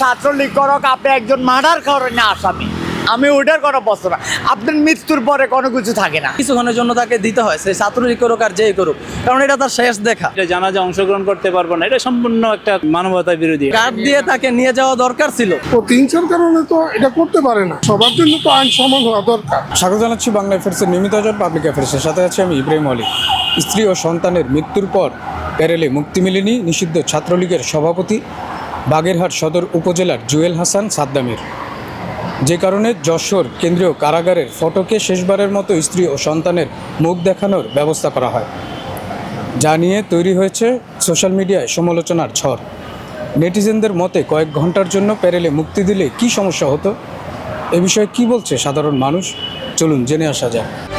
ছাত্রলীগ করক আপনি একজন মার্ডার কারণে আসামি। আমি ওইটার কোনো প্রশ্ন না। আপনার মৃত্যুর পরে কোনো কিছু থাকে না। কিছুক্ষণের জন্য তাকে দিতে হয় সে ছাত্রলীগ করুক আর যেই করুক। কারণ এটা তার শেষ দেখা। এটা জানাজা অংশগ্রহণ করতে পারব না। এটা সম্পূর্ণ একটা মানবতা বিরোধী। কার্ড দিয়ে তাকে নিয়ে যাওয়া দরকার ছিল। প্রতিহিংসার কারণে তো এটা করতে পারে না। সবার জন্য তো আইন সমান হওয়া দরকার। স্বাগত জানাচ্ছি বাংলা অ্যাফেয়ার্সের নিয়মিত আয়োজন পাবলিক অ্যাফেয়ার্সের সাথে আছে আমি ইব্রাহিম আলী। স্ত্রী ও সন্তানের মৃত্যুর পর প্যারেলে মুক্তি মেলেনি নিষিদ্ধ ছাত্রলীগের সভাপতি বাগেরহাট সদর উপজেলার জুয়েল হাসান সাদ্দামের। যে কারণে যশোর কেন্দ্রীয় কারাগারের ফটকে শেষবারের মতো স্ত্রী ও সন্তানের মুখ দেখানোর ব্যবস্থা করা হয়। যা নিয়ে তৈরি হয়েছে সোশ্যাল মিডিয়ায় সমালোচনার ঝড়। নেটিজেনদের মতে কয়েক ঘণ্টার জন্য প্যারেলে মুক্তি দিলে কি সমস্যা হতো? এ বিষয়ে কি বলছে সাধারণ মানুষ? চলুন জেনে আসা যাক।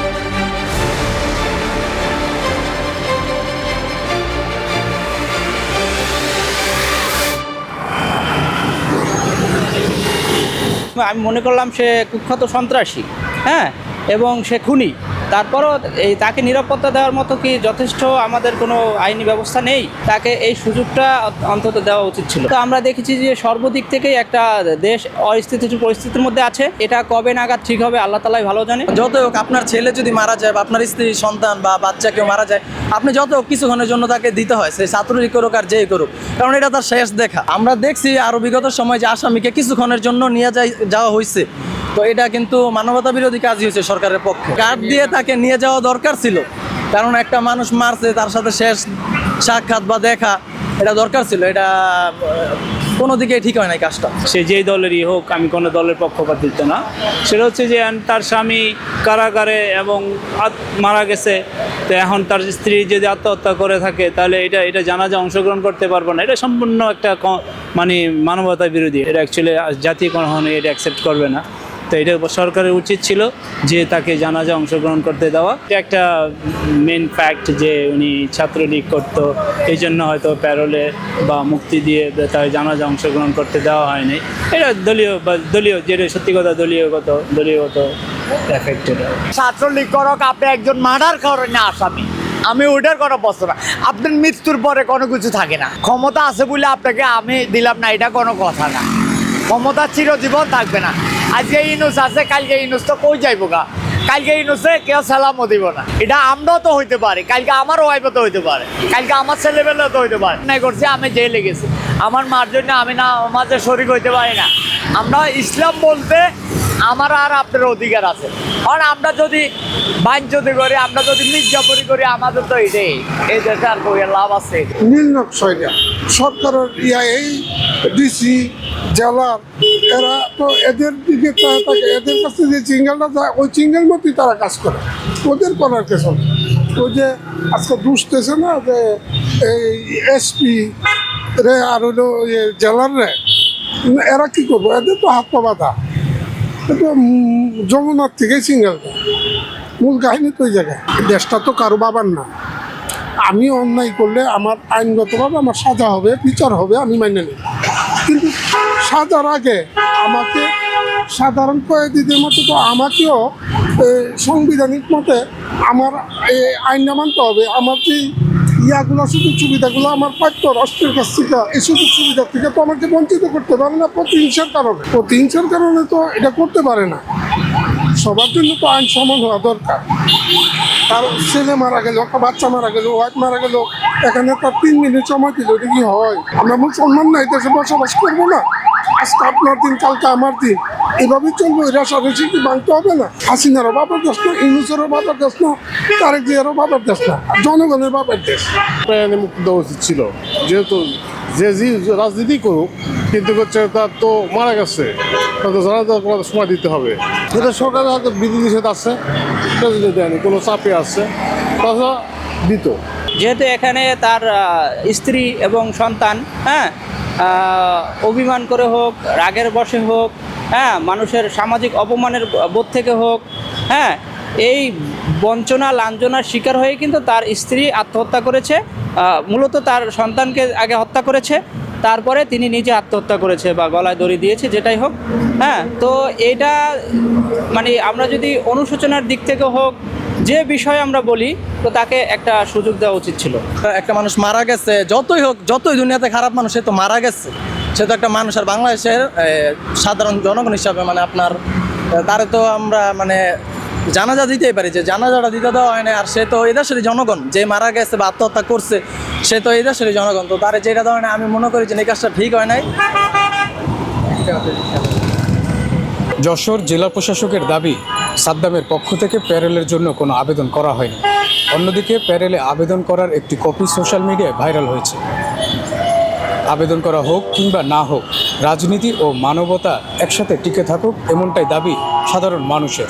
আমি মনে করলাম সে কুখ্যাত সন্ত্রাসী হ্যাঁ? এবং সে খুনি। তারপরও এই তাকে নিরাপত্তা দেওয়ার মতো কি যথেষ্ট আমাদের কোনো আইনি ব্যবস্থা নেই? তাকে এই সুযোগটা অন্তত দেওয়া উচিত ছিল। তো আমরা দেখেছি যে সর্বদিক থেকেই একটা দেশ অস্থিতিশীল পরিস্থিতির মধ্যে আছে। এটা কবে নাগাদ ঠিক হবে আল্লাহ তালাই ভালো জানে। যত হোক আপনার ছেলে যদি মারা যায় বা আপনার স্ত্রী, সন্তান বা বাচ্চা কেউ মারা যায়, আপনি যত হোক কিছুক্ষণের জন্য তাকে দিতে হয়, সে ছাত্রলীগ করুক আর যেই করুক। কারণ এটা তার শেষ দেখা। আমরা দেখছি আরও বিগত সময় যে আসামিকে কিছুক্ষণের জন্য নিয়ে যাই যাওয়া হয়েছে তো এটা কিন্তু মানবতা বিরোধী কাজ হয়েছে সরকারের পক্ষে। কার্ড দিয়ে তাকে নিয়ে যাওয়া দরকার ছিল, কারণ একটা মানুষ মারছে, তার সাথে শেষ সাক্ষাৎ বা দেখা, এটা দরকার ছিল। এটা কোনো দিকে ঠিক হয় না এই কাজটা। সে যেই দলেরই হোক, আমি কোনো দলের পক্ষপাত পক্ষপাতিত্ব না। সেটা হচ্ছে যে তার স্বামী কারাগারে এবং মারা গেছে, তো এখন তার স্ত্রী যদি আত্মহত্যা করে থাকে, তাহলে এটা এটা জানা জানাজা অংশগ্রহণ করতে পারব না। এটা সম্পূর্ণ একটা মানে মানবতা বিরোধী। এটা অ্যাকচুয়ালি জাতি কখনো এটা অ্যাকসেপ্ট করবে না। তো এটা সরকারের উচিত ছিল যে তাকে জানাজা অংশগ্রহণ করতে দেওয়া। একটা মেন ফ্যাক্ট যে উনি ছাত্রলীগ করতো, এই জন্য হয়তো প্যারোলে বা মুক্তি দিয়ে তার জানাজা অংশগ্রহণ করতে দেওয়া হয়নি। এটা দলীয় বা দলীয়, যেটা সত্যি কথা দলীয়গত দলীয়গত এটা। ছাত্রলীগ করক, আপনি একজন মার্ডার কারণে আসামি। আমি ওইটার কোনো প্রশ্ন না। আপনার মৃত্যুর পরে কোনো কিছু থাকে না। ক্ষমতা আছে বলে আপনাকে আমি দিলাম না, এটা কোনো কথা না। ক্ষমতা চিরজীবন থাকবে না। আজকে এই ইনুস আছে, কালকে ইনুস তো কই যাইব গা? কালকে ইনুসে কেউ সালামও দিব না। এটা আমরাও তো হইতে পারি, কালকে আমার ওয়াইফও তো হইতে পারে, কালকে আমার ছেলেবেলাও তো হইতে পারে। নাই করছি, আমি জেলে গেছি। আমার মার জন্য আমি না মাঝে শরীর হইতে পারি না। আমরা ইসলাম বলতে আমার আর আপনার অধিকার আছে। কারণ আমরা যদি বাঞ্চতি করি, আমরা যদি মির্জাপুরি করি, আমাদের তো এটাই। এই দেশে আর কই লাভ আছে। নীল নকশয়টা সরকারের ইয়া এই ডিসি জেলার এরা তো এদের দিকে থাকে এদের কাছে যে চিঙ্গেলটা যায়, ওই চিঙ্গেল মতোই তারা কাজ করে। ওদের করার কিছু। ওই যে আজকে দুষতেছে না যে এই এসপি রে আর হলো জেলার রে এরা কি করব? এদের তো হাত পা বাঁধা। এটা যমুনার থেকে সিঙ্গেলটা মূল কাহিনী তো ওই জায়গায়। দেশটা তো কারও বাবার না। আমি অন্যায় করলে আমার আইনগতভাবে আমার সাজা হবে, বিচার হবে, আমি মাইনে নিই কিন্তু সাজার আগে আমাকে সাধারণ কয়েদিদের মতো তো আমাকেও সাংবিধানিক মতে আমার আইনটা মানতে হবে। আমার যে ইয়াগুলো, সুযোগ সুবিধাগুলো আমার প্রাপ্য রাষ্ট্রের কাছ থেকে। এই সুযোগ সুবিধা থেকে তো আমাকে বঞ্চিত করতে পারে না প্রতিহিংসার কারণে। প্রতিহিংসার কারণে তো এটা করতে পারে না। সবার জন্য তো আইন সমান হওয়া দরকার। তার ছেলে মারা গেল বাচ্চা মারা গেল ওয়াইফ মারা গেল, এখানে তার তিন মিনিট সময় দিল এটা কি হয়? আমরা মুসলমান না, এই দেশে বসবাস করব না। আজকে আপনার দিন কালকে আমার দিন। এভাবেই চলবো এরা সরাসরি কি মানতে হবে না? হাসিনারও বাবার দেশ না ইউনুসেরও বাবার দেশ না তারেক জিয়ারও বাবার দেশ না জনগণের বাবার দেশ। প্রাণে মুক্তি দেওয়া উচিত ছিল যেহেতু যে যে রাজনীতি করুক কিন্তু হচ্ছে তার তো মারা গেছে তার তো জানা সময় দিতে হবে। সেটা সরকারের হয়তো বিধি নিষেধ আছে সেটা যদি দেয়নি কোনো চাপে আছে তাছাড়া দিত। যেহেতু এখানে তার স্ত্রী এবং সন্তান হ্যাঁ অভিমান করে হোক, রাগের বশে হোক হ্যাঁ মানুষের সামাজিক অপমানের বোধ থেকে হোক হ্যাঁ এই বঞ্চনা, লাঞ্ছনার শিকার হয়ে কিন্তু তার স্ত্রী আত্মহত্যা করেছে মূলত তার সন্তানকে আগে হত্যা করেছে, তারপরে তিনি নিজে আত্মহত্যা করেছে বা গলায় দড়ি দিয়েছে, যেটাই হোক হ্যাঁ তো এটা মানে আমরা যদি অনুশোচনার দিক থেকে হোক যে বিষয়ে আমরা বলি, তো তাকে একটা সুযোগ দেওয়া উচিত ছিল। একটা মানুষ মারা গেছে, যতই হোক, যতই দুনিয়াতে খারাপ মানুষ, সে তো মারা গেছে। সে তো একটা মানুষ, আর বাংলাদেশের সাধারণ জনগণ হিসাবে মানে আপনার তারে তো আমরা মানে জানাজা দিতেই পারি যে জানাজাটা দিতে দেওয়া হয় না আর সে তো এদেশেরই জনগণ। যে মারা গেছে বা আত্মহত্যা করছে, সে তো এদেশেরই জনগণ। তো তারে যেটা দেওয়া হয় না আমি মনে করি যে এই কাজটা ঠিক হয় নাই। যশোর জেলা প্রশাসকের দাবি, সাদ্দামের পক্ষ থেকে প্যারেলের জন্য কোনো আবেদন করা হয়নি। অন্যদিকে প্যারেলে আবেদন করার একটি কপি সোশ্যাল মিডিয়ায় ভাইরাল হয়েছে। আবেদন করা হোক কিংবা না হোক, রাজনীতি ও মানবতা একসাথে টিকে থাকুক এমনটাই দাবি সাধারণ মানুষের।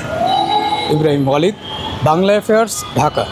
ইব্রাহিম ওয়ালিদ, বাংলা অ্যাফেয়ার্স ঢাকা।